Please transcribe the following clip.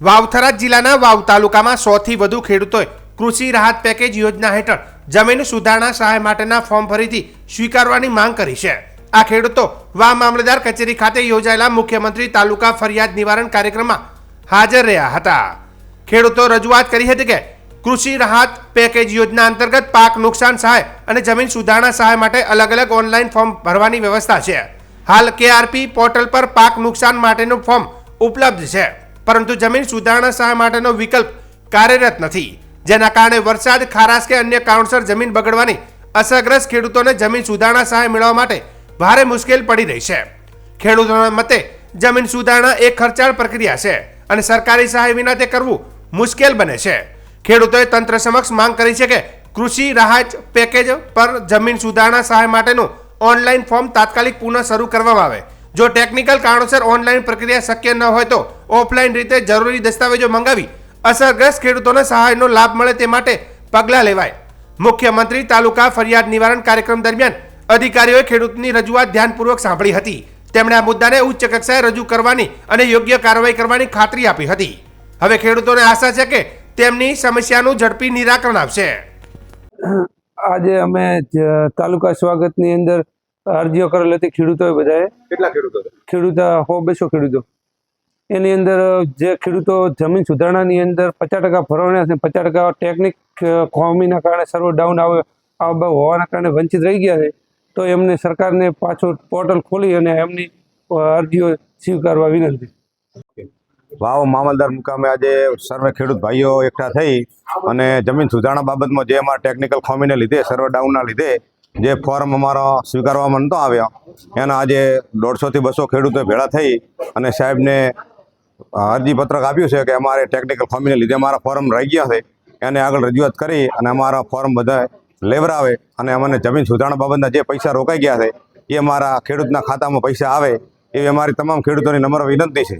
વાવથરા જિલ્લાના વાવ તાલુકામાં સોથી વધુ ખેડૂતોએ કૃષિ રાહત પેકેજ યોજના હેઠળ જમીન સુધારણા સહાય માટેના ફોર્મ ફરીથી સ્વીકારવાની માંગ કરી છે. આ ખેડૂતો વાવ મામલતદાર કચેરી ખાતે યોજાયેલા મુખ્યમંત્રી તાલુકા ફરિયાદ નિવારણ કાર્યક્રમમાં હાજર રહ્યા હતા. ખેડૂતો રજૂઆત કરી હતી કે કૃષિ રાહત પેકેજ યોજના અંતર્ગત પાક નુકસાન સહાય અને જમીન સુધારણા સહાય માટે અલગ અલગ ઓનલાઈન ફોર્મ ભરવાની વ્યવસ્થા છે. હાલ કેઆરપી પોર્ટલ પર પાક નુકસાન માટેનું ફોર્મ ઉપલબ્ધ છે. પરંતુ જમીન સુધારણા સહાય માટેનો વિકલ્પ કાર્યરત નથી. જેના કારણે વરસાદ, ખારાશ કે અન્ય કારણસર જમીન બગડવાની અસરગ્રસ્ત ખેડૂતોને જમીન સુધારણા સહાય મેળવવા માટે ભારે મુશ્કેલ પડી રહી છે. ખેડૂતોના મતે, જમીન સુધારણા એ ખર્ચાળ પ્રક્રિયા છે અને સરકારી સહાય વિના તે કરવું મુશ્કેલ બને છે. ખેડૂતોએ તંત્ર સમક્ષ માંગ કરી છે કે કૃષિ, રાહત પેકેજ પર જમીન સુધારણા સહાય માટેનું ઓનલાઈન ફોર્મ તાત્કાલિક પુનઃ શરૂ કરવામાં આવે. જો ટેકનિકલ કારણોસર ઓનલાઈન પ્રક્રિયા શક્ય ન હોય તો ઓફલાઈન રીતે જરૂરી દસ્તાવેજો મંગાવી અસરગ્રસ્ત ખેડૂતોને સહાયનો લાભ મળે તે માટે પગલાં લેવાય. મુખ્યમંત્રી તાલુકા ફરિયાદ નિવારણ કાર્યક્રમ દરમિયાન અધિકારીઓએ ખેડૂતની રજૂઆત ધ્યાનપૂર્વક સાંભળી હતી. તેમણે આ મુદ્દાને ઉચ્ચ કક્ષાએ રજૂ કરવાની અને યોગ્ય કાર્યવાહી કરવાની ખાતરી આપી હતી. હવે ખેડૂતોને આશા છે કે તેમની સમસ્યાનું ઝડપી નિરાકરણ આવશે. આજે અમે તાલુકા સ્વાગતની અંદર અરજીઓ કરેલી હતી ખેડૂતોએ બધાએ. કેટલા ખેડૂતો ખેડૂતો હો બેસો ખેડૂતો. એની અંદર જે ખેડૂતો જમીન સુધારણાની અંદર પચાસ ટકા ભરવાના છે પચાસ ટકા ટેકનિક ખામીના કારણે સર્વર ડાઉન આવે હોવાના કારણે વંચિત રહી ગયા છે તો એમને સરકારને પાછું પોર્ટલ ખોલી અને એમની અરજીઓ સ્વીકારવા વિનંતી. વાવ મામલદાર મુકામે આજે સર્વે ખેડૂત ભાઈઓ એકઠા થઈ અને જમીન સુધારણા બાબતમાં જે અમારા ટેકનિકલ ખામીને લીધે સર્વે ડાઉનના લીધે જે ફોર્મ અમારો સ્વીકારવામાં નહોતો આવ્યો, એના આજે દોઢસોથી બસો ખેડૂતો ભેળા થઈ અને સાહેબને અરજીપત્રક આપ્યું છે કે અમારે ટેકનિકલ ખામીને લીધે અમારા ફોર્મ રહી ગયા છે, એને આગળ રજૂઆત કરી અને અમારા ફોર્મ બધા લેવરાવે અને અમને જમીન સુધારણા બાબતના જે પૈસા રોકાઈ ગયા છે, એ અમારા ખેડૂતના ખાતામાં પૈસા આવે, એવી અમારી તમામ ખેડૂતોની નમ્ર વિનંતી છે.